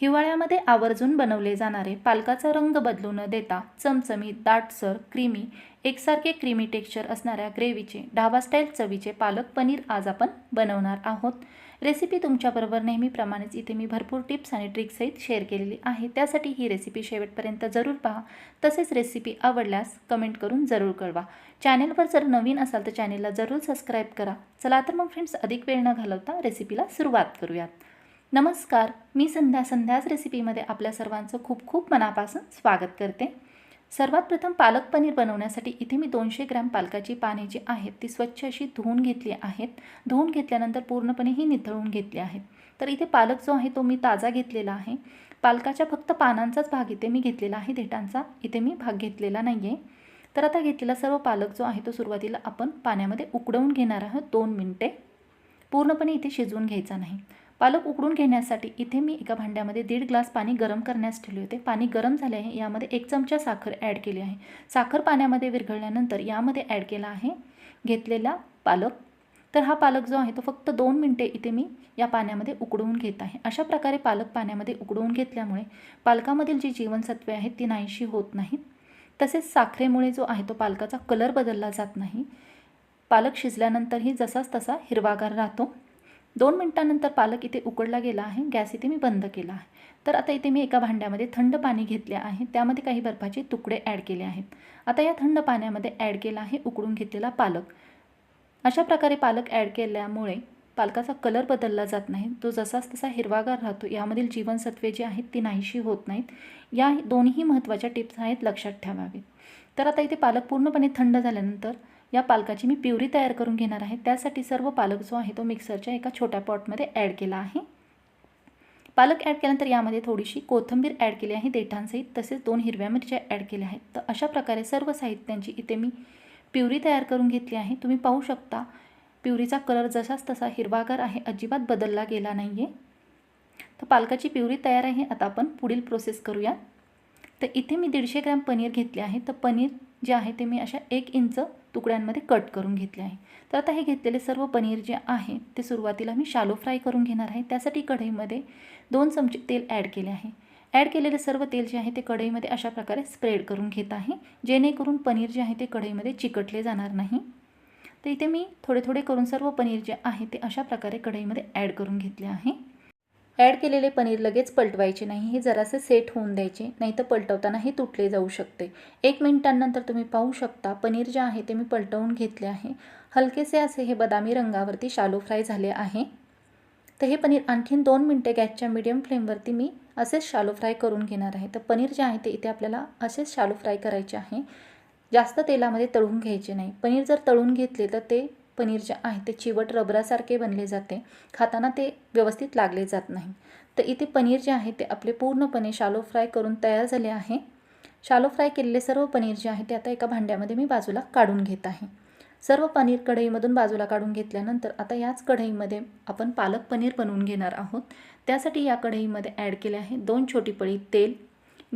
हिवाळ्यामध्ये आवर्जून बनवले जाणारे पालकाचा रंग बदलू न देता चमचमीत दाटसर क्रीमी एकसारखे क्रीमी टेक्स्चर असणाऱ्या ग्रेव्हीचे ढाबा स्टाईल चवीचे पालक पनीर आज आपण बनवणार आहोत. रेसिपी तुमच्याबरोबर नेहमीप्रमाणेच इथे मी भरपूर टिप्स आणि ट्रिक्ससहित शेअर केलेली आहे. त्यासाठी ही रेसिपी शेवटपर्यंत जरूर पहा. तसेच रेसिपी आवडल्यास कमेंट करून जरूर कळवा. चॅनेलवर जर नवीन असाल तर चॅनेलला जरूर सबस्क्राईब करा. चला तर मग फ्रेंड्स अधिक वेळ न घालवता रेसिपीला सुरुवात करूयात. नमस्कार मी संध्या संध्याच रेसिपीमध्ये आपल्या सर्वांचं खूप खूप मनापासून स्वागत करते. सर्वात प्रथम पालक पनीर बनवण्यासाठी इथे मी दोनशे ग्रॅम पालकाची पाने जी आहेत ती स्वच्छ अशी धुवून घेतली आहेत. धुवून घेतल्यानंतर पूर्णपणे ही निथळून घेतली आहेत. तर इथे पालक जो आहे तो मी ताजा घेतलेला आहे. पालकाच्या फक्त पानांचाच भाग इथे मी घेतलेला आहे देठांचा इथे मी भाग घेतलेला नाही आहे तर आता घेतलेला सर्व पालक जो आहे तो सुरुवातीला आपण पाण्यामध्ये उकडवून घेणार आहोत दोन मिनटे. पूर्णपणे इथे शिजवून घ्यायचा नाही. पालक उकडून घेण्यासाठी इथे मी एका भांड्यामध्ये दीड ग्लास पाणी गरम करण्यास ठेवले होते. पाणी गरम झाले आहे. यामध्ये एक चमचा साखर ॲड केली आहे. साखर पाण्यामध्ये विरघळल्यानंतर यामध्ये ॲड केला आहे घेतलेला पालक. तर हा पालक जो आहे तो फक्त दोन मिनटे इथे मी या पाण्यामध्ये उकडवून घेत आहे. अशा प्रकारे पालक पाण्यामध्ये उकडवून घेतल्यामुळे पालकामधील जी जीवनसत्वे आहेत ती नाहीशी होत नाहीत. तसेच साखरेमुळे जो आहे तो पालकाचा कलर बदलला जात नाही. पालक शिजल्यानंतरही जसाच तसा हिरवागार राहतो. दोन मिनटानंतर पालक इथे उकडला गेला आहे गॅस इथे मी बंद केला आहे. तर आता इथे मी एका भांड्यामध्ये थंड पाणी घेतले आहे त्यामध्ये काही बर्फाचे तुकडे ॲड केले आहेत. आता या थंड पाण्यामध्ये ॲड केला आहे उकडून घेतलेला पालक. अशा प्रकारे पालक ॲड केल्यामुळे पालकाचा कलर बदलला जात नाही. तो जसाच तसा हिरवागार राहतो. यामधील जीवनसत्वे जी आहेत ती नाहीशी होत नाहीत. या दोन्ही महत्त्वाच्या टिप्स आहेत लक्षात ठेवावेत तर आता इथे पालक पूर्णपणे थंड झाल्यानंतर या पालकाची मी प्युरी तयार करून घेणार आहे. त्यासाठी सर्व पालक जो आहे तो मिक्सरच्या एका छोट्या पॉटमध्ये ॲड केला आहे. पालक ॲड केल्यानंतर यामध्ये थोडीशी कोथिंबीर ॲड केली आहे देठांसहित तसेच दोन हिरव्या मिरच्या ॲड केल्या आहेत. तर अशा प्रकारे सर्व साहित्यांची इथे मी प्युरी तयार करून घेतली आहे. तुम्ही पाहू शकता प्युरीचा कलर जसाच तसा हिरवागार आहे अजिबात बदलला गेला नाही आहे तर पालकाची प्युरी तयार आहे आता आपण पुढील प्रोसेस करूया तर इथे मी दीडशे ग्रॅम पनीर घेतले आहे. तर पनीर जे आहे ते मी अशा एक इंच तुकड्यांमध्ये कट करून घेतले आहे. तर आता हे घेतलेले सर्व पनीर जे आहे ते सुरुवातीला मी शालो फ्राय करून घेणार आहे. त्यासाठी कढईमध्ये दोन चमचे तेल ॲड केले आहे. ॲड केलेले सर्व तेल जे आहे ते कढईमध्ये अशा प्रकारे स्प्रेड करून घेत आहे. जेणेकरून पनीर जे आहे ते कढईमध्ये चिकटले जाणार नाही. तर इथे मी थोडे थोडे करून सर्व पनीर जे आहे ते अशा प्रकारे कढईमध्ये ॲड करून घेतले आहे. ॲड केलेले पनीर लगेच पलटवायचे नाही हे जरासे सेट होऊन द्यायचे नाही तर पलटवताना हे तुटले जाऊ शकते. एक मिनिटांनंतर तुम्ही पाहू शकता पनीर जे आहे ते मी पलटवून घेतले आहे. हलकेसे असे हे बदामी रंगावरती शालो फ्राय झाले आहे. तर हे पनीर आणखीन दोन मिनटे गॅसच्या मिडियम फ्लेमवरती मी असेच शालो फ्राय करून घेणार आहे. तर पनीर जे आहे ते इथे आपल्याला असेच शालो फ्राय करायचे आहे. जास्त तेलामध्ये तळून घ्यायचे नाही. पनीर जर तळून घेतले तर ते पनीर जे आहे ते चिवट रबरासारखे बनले जाते. खाताना ते व्यवस्थित लागले जात नाही. तर इथे पनीर जे आहे ते आपले पूर्णपणे शालो फ्राय करून तयार झाले आहे. शालो फ्राय केलेले सर्व पनीर जे आहे ते आता एका भांड्यामध्ये मी बाजूला काढून घेत आहे. सर्व पनीर कढईमधून बाजूला काढून घेतल्यानंतर आता याच कढईमध्ये आपण पालक पनीर बनवून घेणार आहोत. त्यासाठी या कढईमध्ये ॲड केले आहे दोन छोटी पळी तेल.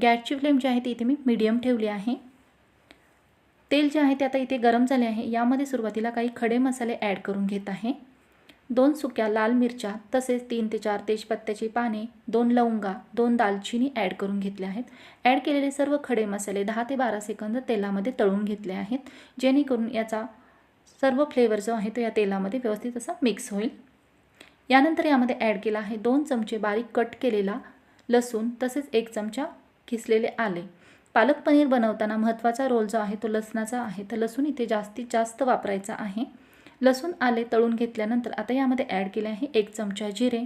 गॅसची फ्लेम जी आहे ती इथे मी मीडियम ठेवली आहे. तेल जे आहे ते आता इथे गरम झाले आहे. यामध्ये सुरुवातीला काही खडे मसाले ॲड करून घेत आहे. दोन सुक्या लाल मिरच्या तसेच तीन ते चार तेजपत्त्याची पाने दोन लवंगा दोन दालचिनी ॲड करून घेतल्या आहेत. ॲड केलेले सर्व खडे मसाले दहा ते बारा सेकंद तेलामध्ये तळून घेतले आहेत. जेणेकरून याचा सर्व फ्लेवर जो आहे तो या तेलामध्ये व्यवस्थित असा मिक्स होईल. यानंतर यामध्ये ॲड केला आहे दोन चमचे बारीक कट केलेला लसूण तसेच एक चमचा किसलेले आले. पालक पनीर बनवताना महत्त्वाचा रोल जो आहे तो लसणाचा आहे. तर लसूण इथे जास्तीत जास्त वापरायचा आहे. लसूण आले तळून घेतल्यानंतर आता यामध्ये ॲड केले आहे एक चमचा जिरे.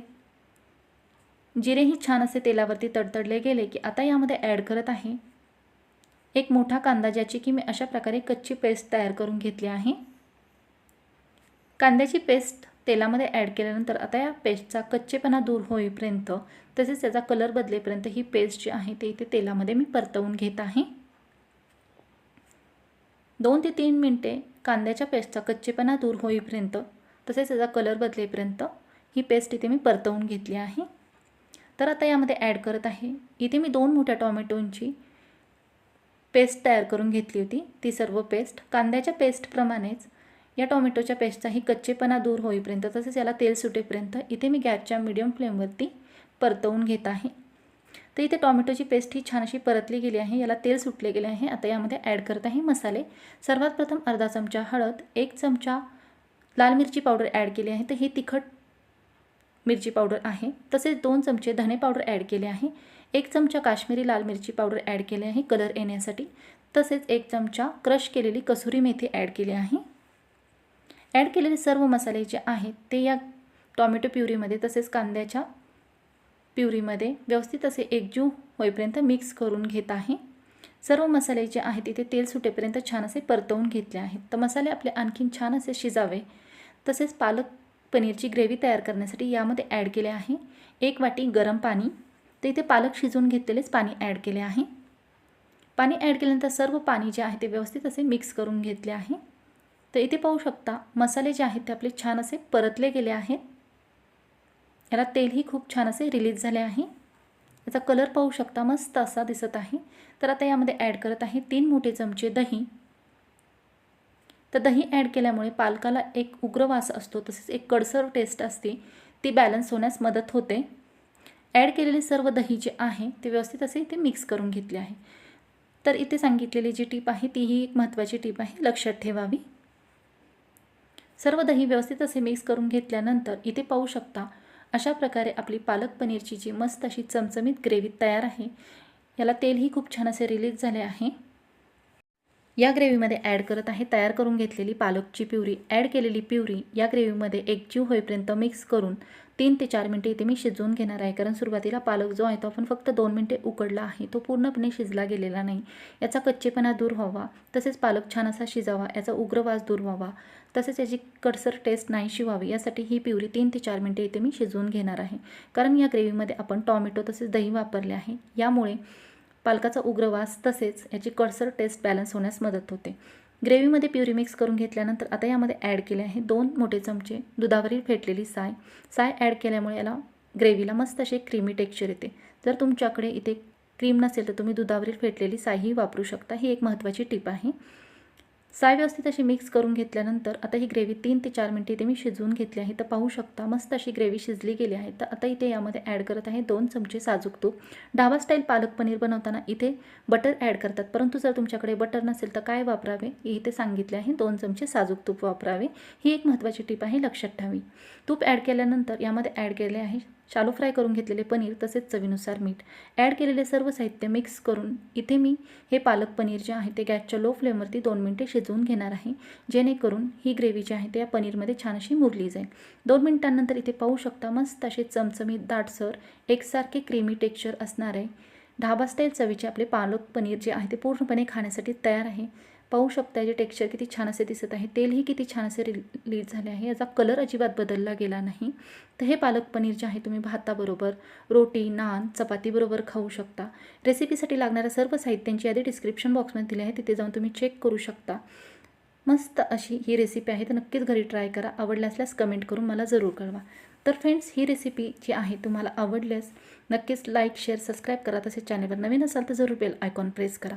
जिरेही छान असे तेलावरती तडतडले गेले की आता यामध्ये ॲड करत आहे. एक मोठा कांदा ज्याची की मी अशा प्रकारे कच्ची पेस्ट तयार करून घेतली आहे. कांद्याची पेस्ट तेलामध्ये ॲड केल्यानंतर आता या पेस्टचा कच्चेपणा दूर होईपर्यंत तसेच त्याचा कलर बदलेपर्यंत ही पेस्ट जी आहे ते इथे तेलामध्ये मी परतवून घेत आहे. दोन ते तीन मिनटे कांद्याच्या पेस्टचा कच्चेपणा दूर होईपर्यंत तसेच त्याचा कलर बदलेपर्यंत ही पेस्ट इथे मी परतवून घेतली आहे. तर आता यामध्ये ॲड करत आहे. इथे मी दोन मोठ्या टॉमॅटोंची पेस्ट तयार करून घेतली होती ती सर्व पेस्ट कांद्याच्या पेस्टप्रमाणेच या टोमॅटोच्या पेस्टचाही कच्चेपणा दूर होईपर्यंत तसेच याला तेल सुटेपर्यंत इथे मी गॅसच्या मिडियम फ्लेमवरती परतवून घेत आहे. तर इथे टॉमॅटोची पेस्ट ही छान अशी परतली गेली आहे. याला तेल सुटले गेले आहे. आता यामध्ये ॲड करत आहे मसाले. सर्वात प्रथम अर्धा चमचा हळद एक चमचा लाल मिरची पावडर ॲड केली आहे. तर ही तिखट मिरची पावडर आहे. तसेच दोन चमचे धने पावडर ॲड केले आहे. एक चमचा काश्मीरी लाल मिरची पावडर ॲड केले आहे. कलर येण्यासाठी. तसेच एक चमचा क्रश केलेली कसुरी मेथी ॲड केली आहे. ॲड केलेले सर्व मसाले जे आहेत ते या टॉमॅटो प्युरीमध्ये तसेच कांद्याच्या प्युरीमध्ये व्यवस्थित असे एकजीव होईपर्यंत मिक्स करून घेत आहे. सर्व मसाले जे आहेत तिथे तेल सुटेपर्यंत छान असे परतवून घेतले आहेत. तर मसाले आपले आणखीन छान असे शिजावे. तसेच पालक पनीरची ग्रेव्ही तयार करण्यासाठी यामध्ये ॲड केले आहे. एक वाटी गरम पाणी. तर इथे पालक शिजवून घेतलेलेच पाणी ॲड केले आहे. पाणी ॲड केल्यानंतर सर्व पाणी जे आहे ते व्यवस्थित असे मिक्स करून घेतले आहे. तर इथे पाहू शकता मसाले जे आहेत ते आपले छान असे परतले गेले आहेत. याला तेलही खूप छान असे रिलीज झाले आहे. याचा कलर पाहू शकता मस्त असा दिसत आहे. तर आता यामध्ये ॲड करत आहे तीन मोठे चमचे दही. तर दही ॲड केल्यामुळे पालकाला एक उग्र वास असतो तसेच एक कडसर टेस्ट असते. ती बॅलन्स होण्यास मदत होते. ॲड केलेले सर्व दही जे आहे ते व्यवस्थित असे इथे मिक्स करून घेतले आहे. तर इथे सांगितलेली जी टीप आहे तीही एक महत्त्वाची टीप आहे लक्षात ठेवावी. सर्व दही व्यवस्थित असे मिक्स करून घेतल्यानंतर इथे पाहू शकता अशा प्रकारे आपली पालक पनीरची जी मस्त अशी चमचमीत ग्रेव्ही तयार आहे याला तेलही खूप छान असे रिलीज झाले आहे. या ग्रेव्हीमध्ये ॲड करत आहे तयार करून घेतलेली पालकची प्युरी. ॲड केलेली प्युरी या ग्रेव्हीमध्ये एकजीव होईपर्यंत मिक्स करून तीन ते चार मिनटे इथे मी शिजवून घेणार आहे. कारण सुरुवातीला पालक जो आहे तो आपण फक्त दोन मिनटे उकडला आहे. तो पूर्णपणे शिजला गेलेला नाही. याचा कच्चेपणा दूर व्हावा. तसेच पालक छान असा शिजावा. याचा उग्रवास दूर व्हावा. तसेच याची कडसर टेस्ट नाहीशी व्हावी. यासाठी ही प्युरी तीन ते चार मिनटे इथे मी शिजवून घेणार आहे. कारण या ग्रेव्हीमध्ये आपण टॉमॅटो तसेच दही वापरले आहे. यामुळे पालकाचा उग्रवास तसेच याची कडसर टेस्ट बॅलन्स होण्यास मदत होते. ग्रेव्हीमध्ये प्युरी मिक्स करून घेतल्यानंतर आता यामध्ये ॲड केले आहे दोन मोठे चमचे दुधावरील फेटलेली साय. साय ॲड केल्यामुळे याला ग्रेव्हीला मस्त असे क्रीमी टेक्स्चर येते. जर तुमच्याकडे इथे क्रीम नसेल तर तुम्ही दुधावरील फेटलेली सायही वापरू शकता. ही एक महत्त्वाची टीप आहे. साय व्यवस्थित अशी मिक्स करून घेतल्यानंतर आता ही ग्रेव्ही तीन ते चार मिनटे इथे मी शिजवून घेतली आहे. तर पाहू शकता मस्त अशी ग्रेव्ही शिजली गेली आहे. तर आता इथे यामध्ये ॲड करत आहे दोन चमचे साजूक तूप. ढाबा स्टाईल पालक पनीर बनवताना इथे बटर ॲड करतात. परंतु जर तुमच्याकडे बटर नसेल तर काय वापरावे? हे इथे सांगितले आहे. दोन चमचे साजूक तूप वापरावे. ही एक महत्त्वाची टीप आहे लक्षात ठेवी तूप ॲड केल्यानंतर यामध्ये ॲड केले आहे शालो फ्राय करून घेतलेले पनीर तसेच चवीनुसार मीठ. ॲड केलेले सर्व साहित्य मिक्स करून इथे मी हे पालक पनीर जे आहे ते गॅसच्या लो फ्लेमवरती दोन मिनटे शिजवून घेणार आहे. जेणेकरून ही ग्रेव्ही जी आहे ते या पनीरमध्ये छान अशी मुरली जाईल. दोन मिनिटांनंतर इथे पाहू शकता मस्त असे चमचमीत दाटसर एकसारखे क्रीमी टेक्स्चर असणारे ढाबा स्टाईल चवीचे आपले पालक पनीर जे आहे ते पूर्णपणे खाण्यासाठी तयार आहे. पाहू शकता जे टेक्स्चर किती छान असे दिसत आहे. तेलही किती छान असे रिलीज झाले आहे. याचा कलर अजिबात बदलला गेला नाही. तर हे पालक पनीर जे आहे तुम्ही भाताबरोबर रोटी नान चपातीबरोबर खाऊ शकता. रेसिपीसाठी लागणाऱ्या सर्व साहित्यांची यादी डिस्क्रिप्शन बॉक्समध्ये दिली आहे. तिथे जाऊन तुम्ही चेक करू शकता. मस्त अशी ही रेसिपी आहे. तर नक्कीच घरी ट्राय करा. आवडल्या असल्यास कमेंट करून मला जरूर कळवा. तर फ्रेंड्स ही रेसिपी जी आहे तुम्हाला आवडल्यास नक्कीच लाईक शेअर सबस्क्राईब करा. तसेच चॅनलवर नवीन असाल तर जरूर बेल आयकॉन प्रेस करा.